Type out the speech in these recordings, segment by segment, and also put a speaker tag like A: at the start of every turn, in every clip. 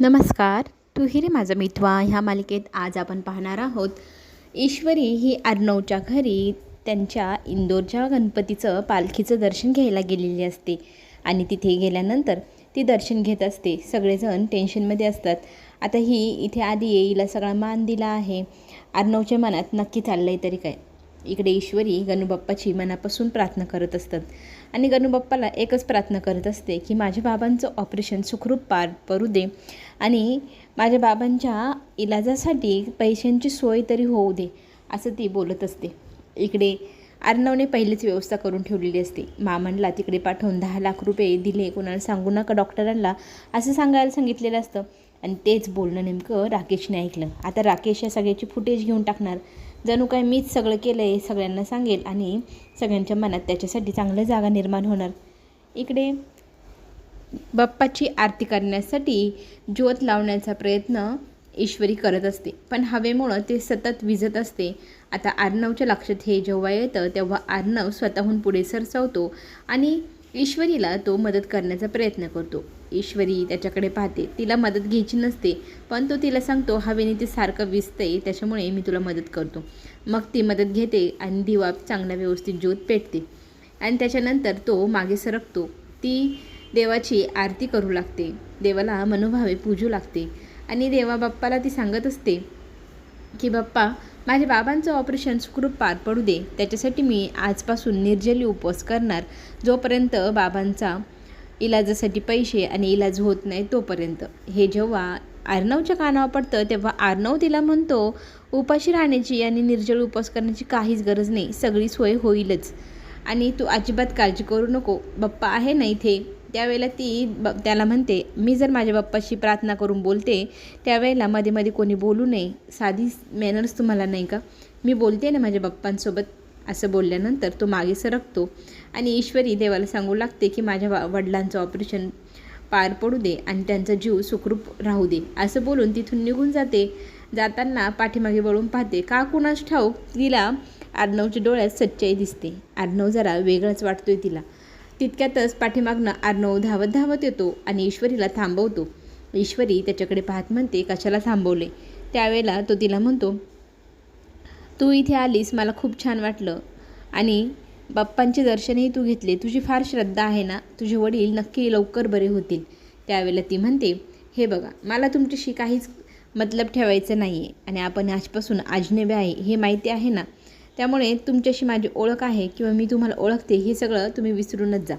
A: नमस्कार. तू रे माझा मिथवा ह्या मालिकेत आज आपण पाहणार आहोत ईश्वरी ही अर्णवच्या घरी त्यांच्या इंदोरच्या गणपतीचं पालखीचं दर्शन घ्यायला गेलेली असते. आणि तिथे गेल्यानंतर ती दर्शन घेत असते. सगळेजण टेन्शनमध्ये असतात. आता ही इथे आधी येईला सगळा मान दिला आहे. अर्णवच्या मनात नक्की चाललं आहे तरी काय? इकडे ईश्वरी गणूबाप्पाची मनापासून प्रार्थना करत असतात. आणि गणूबाप्पाला एकच प्रार्थना करत असते की माझ्या बाबांचं ऑपरेशन सुखरूप पार पडू दे आणि माझ्या बाबांच्या इलाजासाठी पैशांची सोय तरी होऊ दे असं ती बोलत असते. इकडे अर्णवने पहिलीच व्यवस्था करून ठेवलेली असते. मामनला तिकडे पाठवून दहा लाख रुपये दिले कोणाला सांगू नका डॉक्टरांना असं सांगायला सांगितलेलं असतं. आणि तेच बोलणं नेमकं राकेशने ऐकलं. आता राकेश या सगळ्याची फुटेज घेऊन टाकणार. जणू काय मीच सगळं केलं आहे सगळ्यांना सांगेल आणि सगळ्यांच्या मनात त्याच्यासाठी चांगलं जागा निर्माण होणार. इकडे बाप्पाची आरती करण्यासाठी ज्योत लावण्याचा प्रयत्न ईश्वरी करत असते पण हवेमुळं ते सतत विझत असते. आता आर्णवच्या लक्षात हे जेव्हा येतं तेव्हा आर्णव स्वतःहून पुढे सरसावतो आणि ईश्वरीला तो मदत करण्याचा प्रयत्न करतो. ईश्वरी त्याच्याकडे पाहते. तिला मदत घ्यायची नसते पण तो तिला सांगतो हवेने ते सारखं विजतंय त्याच्यामुळे मी तुला मदत करतो. मग ती मदत घेते आणि दिवा चांगला व्यवस्थित ज्योत पेटते. आणि त्याच्यानंतर तो मागे सरकतो. ती देवाची आरती करू लागते. देवाला मनोभावे पूजू लागते. आणि देवा बाप्पाला ती सांगत असते की बाप्पा माझ्या बाबांचं ऑपरेशन सुखरूप पार पडू दे. त्याच्यासाठी मी आजपासून निर्जली उपवास करणार. जोपर्यंत बाबांचा इलाजासाठी पैसे आणि इलाज होत नाही तोपर्यंत. हे जेव्हा आर्नवच्या कानावर पडतं तेव्हा आर्नव तिला म्हणतो उपाशी राहण्याची आणि निर्जळ उपवास करण्याची काहीच गरज नाही सगळी सोय होईलच. आणि तू अजिबात काळजी करू नको बाप्पा आहे ना इथे? त्यावेळेला ती ब त्याला म्हणते मी जर माझ्या बाप्पाशी प्रार्थना करून बोलते त्यावेळेला मध्ये मध्ये कोणी बोलू नये. साधी मॅनर्स तुम्हाला नाही का? मी बोलते ना माझ्या बाप्पांसोबत असं बोलल्यानंतर तो मागे सरकतो. आणि ईश्वरी देवाला सांगू लागते की माझ्या वडिलांचं ऑपरेशन पार पडू दे आणि त्यांचा जीव सुखरूप राहू दे. असं बोलून तिथून निघून जाते. जाताना पाठीमागे वळून पाहते का कुणास ठाऊक? तिला आर्नवच्या डोळ्यात सच्चाई दिसते. आर्नव जरा वेगळंच वाटतोय तिला. तितक्यातच पाठीमागनं आर्नव धावत धावत येतो आणि ईश्वरीला थांबवतो. ईश्वरी त्याच्याकडे पाहत म्हणते कशाला थांबवले? त्यावेळेला तो तिला म्हणतो तू इथे आलीस मला खूप छान वाटलं. आणि बाप्पांचे दर्शनही तू घेतले. तुझी फार श्रद्धा आहे ना? तुझे वडील नक्की लवकर बरे होतील. त्यावेळेला ती म्हणते हे बघा मला तुमच्याशी काहीच मतलब ठेवायचं नाही आहे आणि आपण आजपासून आजनेबे आहे हे माहिती आहे ना? त्यामुळे तुमच्याशी माझी ओळख आहे किंवा मी तुम्हाला ओळखते हे सगळं तुम्ही विसरूनच जा.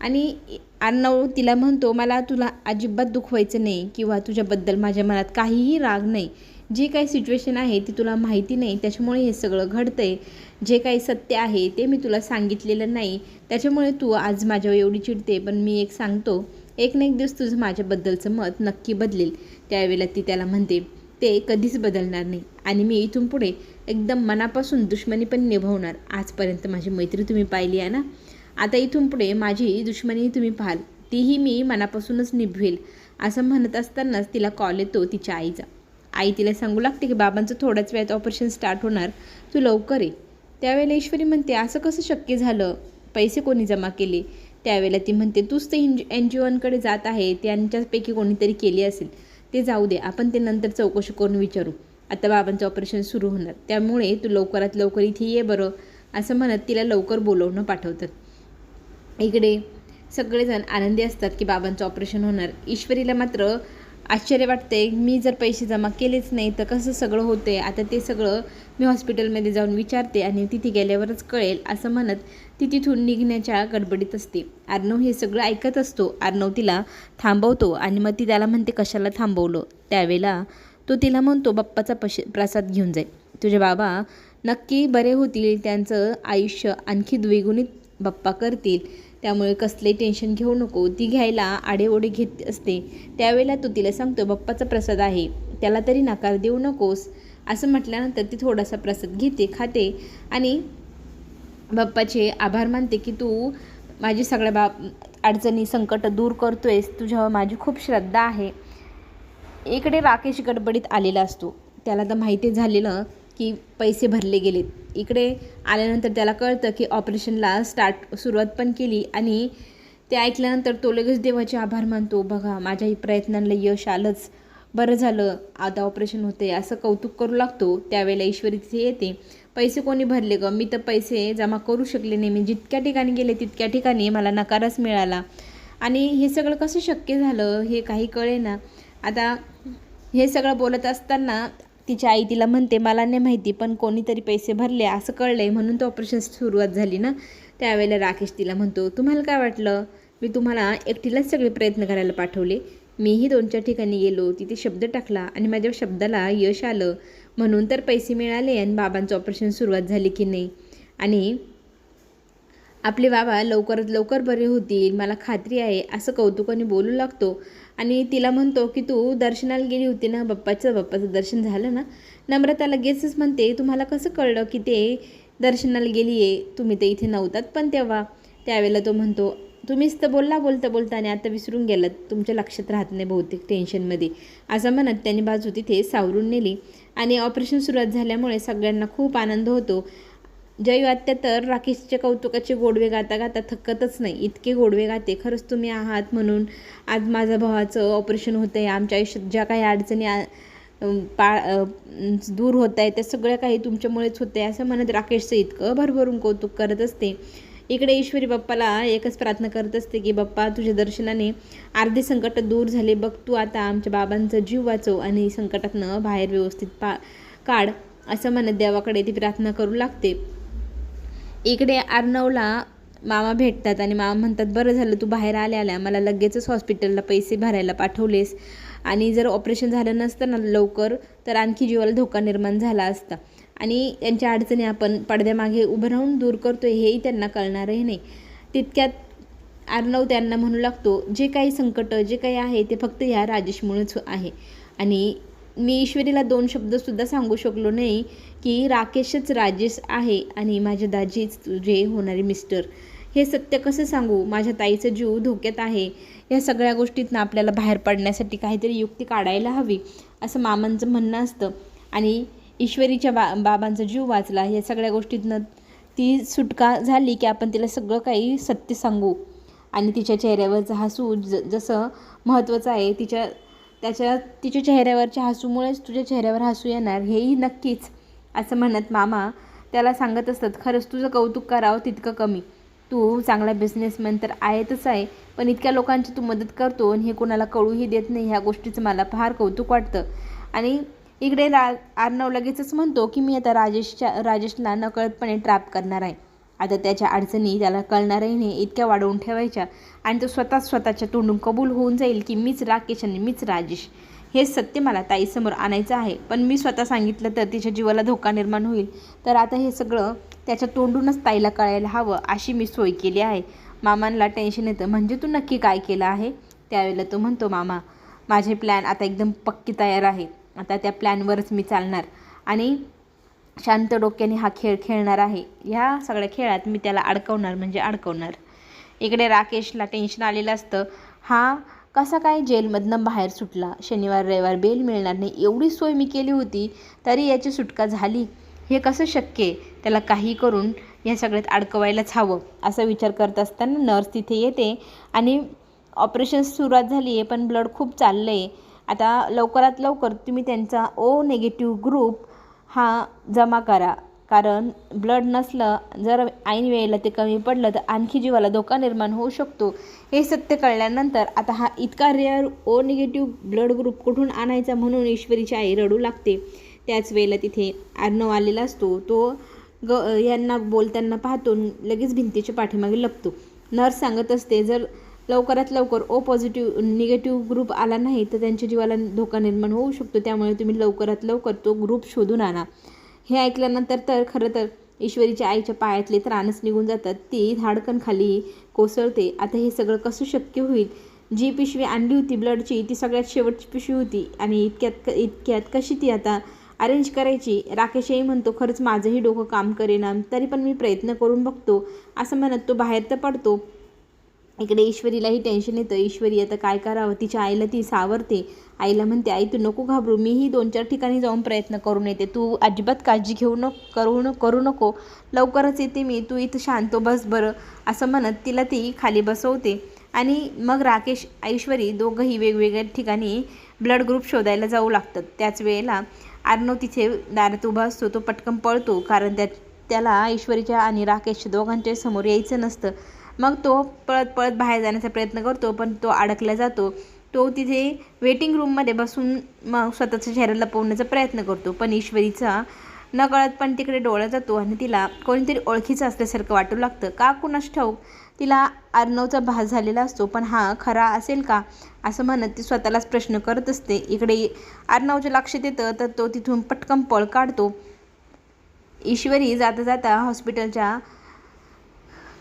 A: आणि अर्णव तिला म्हणतो मला तुला अजिबात दुखवायचं नाही किंवा तुझ्याबद्दल माझ्या मनात काहीही राग नाही. जी काही सिच्युएशन आहे ती तुला माहिती नाही त्याच्यामुळे हे सगळं घडतं आहे जे काही सत्य आहे ते मी तुला सांगितलेलं नाही. त्याच्यामुळे तू आज माझ्यावर एवढी चिडते पण मी एक सांगतो एक ना एक दिवस तुझं माझ्याबद्दलचं मत नक्की बदलेल. त्यावेळेला ती त्याला म्हणते ते कधीच बदलणार नाही आणि मी इथून पुढे एकदम मनापासून दुश्मनी पण निभवणार. आजपर्यंत माझी मैत्री तुम्ही पाहिली आहे ना? आता इथून पुढे माझी दुश्मनी तुम्ही पाहाल. तीही मी मनापासूनच निभवेल असं म्हणत असतानाच तिला कॉल येतो तिच्या आईचा. आई तिला सांगू लागते की बाबांचं थोड्याच वेळात ऑपरेशन स्टार्ट होणार. तू लवकर ये. त्यावेळेला ईश्वरी म्हणते असं कसं शक्य झालं? पैसे कोणी जमा केले? त्यावेळेला ती म्हणते तूच ते एन जी ओनकडे जात आहे त्यांच्यापैकी कोणीतरी केली असेल. ते जाऊ दे आपण ते नंतर चौकशी करून विचारू. आता बाबांचं ऑपरेशन सुरू होणार. त्यामुळे तू लवकरात लवकर इथे ये बरं असं म्हणत तिला लवकर बोलवणं पाठवतात. इकडे सगळेजण आनंदी असतात की बाबांचं ऑपरेशन होणार. ईश्वरीला मात्र आश्चर्य वाटते मी जर पैसे जमा केलेच नाही तर कसं सगळं होते आता ते सगळं मी हॉस्पिटलमध्ये जाऊन विचारते आणि तिथे गेल्यावरच कळेल असं म्हणत ती तिथून निघण्याच्या गडबडीत असते. आर्नव हे सगळं ऐकत असतो. आर्नव तिला थांबवतो आणि मग ती त्याला म्हणते कशाला थांबवलं? त्यावेळेला तो तिला म्हणतो बाप्पाचा पश प्रसाद घेऊन जाईल तुझे बाबा नक्की बरे होतील. त्यांचं आयुष्य आणखी द्विगुणित बाप्पा करतील. त्यामुळे कसले टेन्शन घेऊ नको. ती घ्यायला आडेओढे घेत असते. त्यावेळेला तो तिला सांगतो बाप्पाचा प्रसाद आहे. त्याला तरी नकार देऊ नकोस. असं म्हटल्यानंतर ती थोडासा प्रसाद घेते खाते आणि बाप्पाचे आभार मानते की तू माझी सगळ्या बाप अडचणी संकट दूर करतोयस. तुझ्यावर माझी खूप श्रद्धा आहे. इकडे राकेश गडबडीत आलेला असतो. त्याला तर माहिती झालेलं की पैसे भरले गेलेत. इकडे आल्यानंतर त्याला कळतं की ऑपरेशनला स्टार्ट सुरुवात पण केली आणि ते ऐकल्यानंतर तो लगेच देवाचे आभार मानतो बघा माझ्या प्रयत्नांना यश आलंच. बरं झालं आता ऑपरेशन होते असं कौतुक करू लागतो. त्यावेळेला ईश्वरी तिथे येते. पैसे कोणी भरले ग? मी तर पैसे जमा करू शकले नाही. मी जितक्या ठिकाणी गेले तितक्या ठिकाणी मला नकारच मिळाला. आणि हे सगळं कसं शक्य झालं हे काही कळे ना आता हे सगळं बोलत असताना तिची आई तिला म्हणते मला नाही माहिती पण कोणीतरी पैसे भरले असं कळलं आहे म्हणून तो ऑपरेशन सुरुवात झाली ना. त्यावेळेला राकेश तिला म्हणतो तुम्हाला काय वाटलं? मी तुम्हाला एकटीलाच सगळे प्रयत्न करायला पाठवले. मीही दोन चार ठिकाणी गेलो तिथे शब्द टाकला आणि माझ्या शब्दाला यश आलं. म्हणून तर पैसे मिळाले आणि बाबांचं ऑपरेशन सुरुवात झाली की नाही. आणि आपले बाबा लवकरात लवकर बरे होतील मला खात्री आहे असं कौतुकाने बोलू लागतो. आणि तिला म्हणतो की तू दर्शनाला गेली होती ना बाप्पाचं बाप्पाचं दर्शन झालं ना? नम्रता लगेचच म्हणते तुम्हाला कसं कळलं की ते दर्शनाला गेली आहे तुम्ही तर इथे नव्हतात पण तेव्हा. त्यावेळेला तो म्हणतो तुम्हीच तर बोलला बोलता बोलता आणि आता विसरून गेलात. तुमच्या लक्षात राहत नाही बहुतेक टेन्शनमध्ये असं म्हणत त्यांनी बाजू तिथे सावरून नेली. आणि ऑपरेशन सुरुवात झाल्यामुळे सगळ्यांना खूप आनंद होतो. आत्या तर राकेशच्या कौतुकाचे गोडवे गाता गाता थकतच नाही. इतके गोडवे गाते. खरंच तुम्ही आहात म्हणून आज माझ्या भावाचं ऑपरेशन होतं आहे आमच्या आयुष्यात ज्या काही अडचणी आ- पा दूर होत आहे त्या सगळ्या काही तुमच्यामुळेच होते असं म्हणत राकेशचं इतकं भरभरून कौतुक करत असते. इकडे ईश्वरी बाप्पाला एकच प्रार्थना करत असते की बाप्पा तुझ्या दर्शनाने अर्धे संकट दूर झाले. बघ तू आता आमच्या बाबांचा जीव वाचव आणि संकटातनं बाहेर व्यवस्थित पा काढ असं म्हणत देवाकडे ती प्रार्थना करू लागते. इकडे अर्णवला मामा भेटतात आणि मामा म्हणतात बरं झालं तू बाहेर आल्या आल्या मला लगेचच हॉस्पिटलला पैसे भरायला पाठवलेस. आणि जर ऑपरेशन झालं नसतं ना लवकर तर आणखी जीवाला धोका निर्माण झाला असता. आणि त्यांच्या अडचणी आपण पडद्यामागे उभं राहून दूर करतोय हेही त्यांना कळणारही नाही. तितक्यात अर्णव त्यांना म्हणू लागतो जे काही संकट जे काही आहे ते फक्त ह्या राजेशमुळेच आहे. आणि मी ईश्वरीला दोन शब्दसुद्धा सांगू शकलो नाही की राकेशच राजेश आहे आणि माझ्या दाजीच तुझे होणारे मिस्टर हे सत्य कसं सांगू? माझ्या ताईचा जीव धोक्यात आहे. या सगळ्या गोष्टीतनं आपल्याला बाहेर पडण्यासाठी काहीतरी युक्ती काढायला हवी असं मामांचं म्हणणं असतं. आणि ईश्वरीच्या बा बाबांचा जीव वाचला. या सगळ्या गोष्टीतनं ती सुटका झाली की आपण तिला सगळं काही सत्य सांगू. आणि तिच्या चेहऱ्यावरचं हसू ज जसं महत्त्वाचं आहे तिच्या त्याच्या तिच्या चेहऱ्यावरच्या हसूमुळेच तुझ्या चेहऱ्यावर हसू येणार हेही नक्कीच. असं म्हणत मामा त्याला सांगत असतात खरंच तुझं कौतुक करावं तितकं कमी. तू चांगला बिझनेसमॅन तर आहेतच आहे पण इतक्या लोकांची तू मदत करतो आणि हे कोणाला कळूही देत नाही ह्या गोष्टीचं मला फार कौतुक वाटतं. आणि इकडे रा आर्नव लगेचच म्हणतो की मी आता राजेशच्या राजेशला नकळतपणे ट्रॅप करणार आहे. आता त्याच्या अडचणी त्याला कळणारही नाही इतक्या वाढवून ठेवायच्या आणि तो स्वतः स्वतःच्या तोंडून कबूल होऊन जाईल की मीच राकेश आणि मीच राजेश. हे सत्य मला ताईसमोर आणायचं आहे. पण मी स्वतः सांगितलं तर तिच्या जीवाला धोका निर्माण होईल. तर आता हे सगळं त्याच्या तोंडूनच ताईला कळायला हवं अशी मी सोय केली आहे. मामांना टेन्शन येतं म्हणजे तू नक्की काय केलं आहे? त्यावेळेला तो म्हणतो मामा माझे प्लॅन आता एकदम पक्की तयार आहे. आता त्या प्लॅनवरच मी चालणार आणि शांत डोक्याने हा खेळ खेळणार आहे. ह्या सगळ्या खेळात मी त्याला अडकवणार म्हणजे अडकवणार. इकडे राकेशला टेन्शन आलेलं असतं. हा कसा काय जेलमधनं बाहेर सुटला? शनिवार रविवार बेल मिळणार नाही. एवढी सोय मी केली होती तरी याची सुटका झाली. हे कसं शक्य आहे? त्याला काही करून या सगळ्यात अडकवायलाच हवं असा विचार करत असताना नर्स तिथे येते आणि ऑपरेशन सुरुवात झाली आहे पण ब्लड खूप चाललं आहे आता लवकरात लवकर तुम्ही त्यांचा ओ नेगेटिव्ह ग्रुप हा जमा करा. कारण ब्लड नसलं जर ऐन वेळेला ते कमी पडलं तर आणखी जीवाला धोका निर्माण होऊ शकतो. हे सत्य कळल्यानंतर आता हा इतका rare O negative blood group कुठून आणायचा म्हणून ईश्वरीची आई रडू लागते. त्याच वेळेला तिथे अर्णव आलेला असतो. तो ग यांना बोलताना पाहतो लगेच भिंतीच्या पाठीमागे लपतो. नर्स सांगत असते जर लवकरात लवकर ओ पॉझिटिव्ह निगेटिव्ह ग्रुप आला नाही तर त्यांच्या जीवाला धोका निर्माण होऊ शकतो. त्यामुळे तुम्ही लवकरात लवकर तो ग्रुप शोधून आणा. हे ऐकल्यानंतर तर खरं तर ईश्वरीच्या आईच्या पायातले त्राणच निघून जातात. ती धाडकन खाली कोसळते. आता हे सगळं कसं शक्य होईल? जी पिशवी आणली होती ब्लडची ती सगळ्यात शेवटची पिशवी होती. आणि इतक्यात इतक्यात कशी ती आता अरेंज करायची? राकेशही म्हणतो खरंच माझंही डोकं काम करेना. तरी पण मी प्रयत्न करून बघतो. असं म्हणत तो बाहेर तर पडतो. इकडे ईश्वरीलाही टेन्शन येतं. ईश्वरी आता काय करावं? तिच्या आईला ती सावरते. आईला म्हणते आई तू नको घाबरू. मीही दोन चार ठिकाणी जाऊन प्रयत्न करून येते. तू अजिबात काळजी घेऊ न करू न करू नको. लवकरच येते मी. तू इथं शांत बस बरं. असं म्हणत तिला ती खाली बसवते. आणि मग राकेश ऐश्वरी दोघंही वेगवेगळ्या ठिकाणी ब्लड ग्रुप शोधायला जाऊ लागतात. त्याच वेळेला अर्णव तिथे दारात उभा असतो. तो पटकन पळतो कारण त्या त्याला ऐश्वरीच्या आणि राकेशच्या दोघांच्या समोर यायचं नसतं. मग तो पळत पळत बाहेर जाण्याचा प्रयत्न करतो पण तो अडकला जातो. तो तिथे वेटिंग रूममध्ये बसून मग स्वतःचा चेहरा लपवण्याचा प्रयत्न करतो. पण ईश्वरीचा नकळत पण तिकडे डोळा जातो आणि तिला कोणीतरी ओळखीचं असल्यासारखं वाटू लागतं. का कुणास ठाऊक? तिला अर्णवचा भास झालेला असतो पण हा खरा असेल का? असं म्हणत ती स्वतःलाच प्रश्न करत असते. इकडे अर्णवच्या लक्षात येतं तर तो तिथून पटकन पळ काढतो. ईश्वरी जाता जाता हॉस्पिटलच्या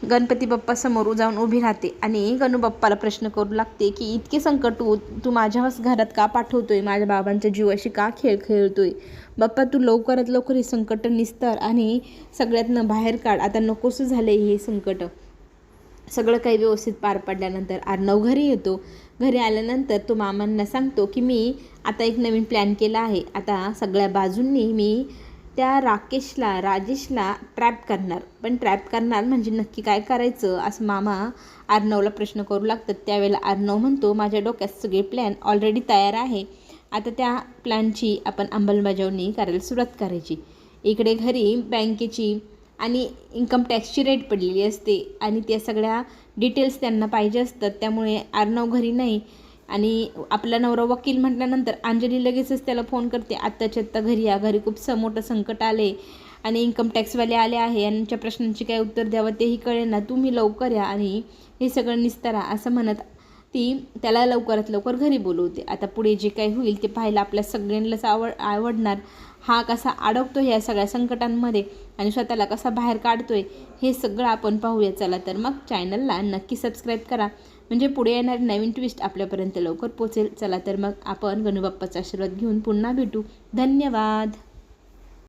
A: गणपती बाप्पासमोर जाऊन उभी राहते आणि गणू बाप्पाला प्रश्न करू लागते की इतके संकट तू तू माझ्या घरात का पाठवतोय? माझ्या बाबांच्या जीवाशी का खेळ खेळतोय? बाप्पा तू लवकरात लवकर हे संकट निस्तर आणि सगळ्यातनं बाहेर काढ. आता नकोसं झालं हे संकट. सगळं काही व्यवस्थित पार पडल्यानंतर अर्णव घरी येतो. घरी आल्यानंतर तो मामांना सांगतो की मी आता एक नवीन प्लॅन केला आहे. आता सगळ्या बाजूंनी मी त्या राकेशला राजेशला ट्रॅप करणार. पण ट्रॅप करणार म्हणजे नक्की काय करायचं? असं मामा अर्णवला प्रश्न करू लागतात. त्यावेळेला अर्णव म्हणतो माझ्या डोक्यात सगळे प्लॅन ऑलरेडी तयार आहे. आता त्या प्लॅनची आपण अंमलबजावणी करायला सुरुवात करायची. इकडे घरी बँकेची आणि इन्कम टॅक्सची रेट पडलेली असते आणि त्या सगळ्या डिटेल्स त्यांना पाहिजे असतात. त्यामुळे अर्णव घरी नाही. आणि आपला नवरा वकील म्हटल्यानंतर अंजली लगेचच त्याला फोन करते आत्ताच्या आत्ता घरी या घरी खूप स मोठं संकट आले आणि इन्कम टॅक्सवाले आले आहे यांच्या प्रश्नांची काय उत्तर द्यावं तेही कळेल ना तुम्ही लवकर या आणि हे सगळं निस्तारा असं म्हणत ती त्याला लवकरात लवकर घरी बोलवते. आता पुढे जे काही होईल ते पाहायला आपल्या सगळ्यांनाच आवड आवडणार. हा कसा अडकतो या सगळ्या संकटांमध्ये आणि स्वतःला कसा बाहेर काढतोय हे सगळं आपण पाहूया. चला तर मग चॅनलला नक्की सबस्क्राईब करा. म्हणजे पुढे येणारे नवीन ट्विस्ट आपल्यापर्यंत लवकर पोचेल. चला तर मग आपण गणूबाप्पाचा आशीर्वाद घेऊन पुन्हा भेटू. धन्यवाद.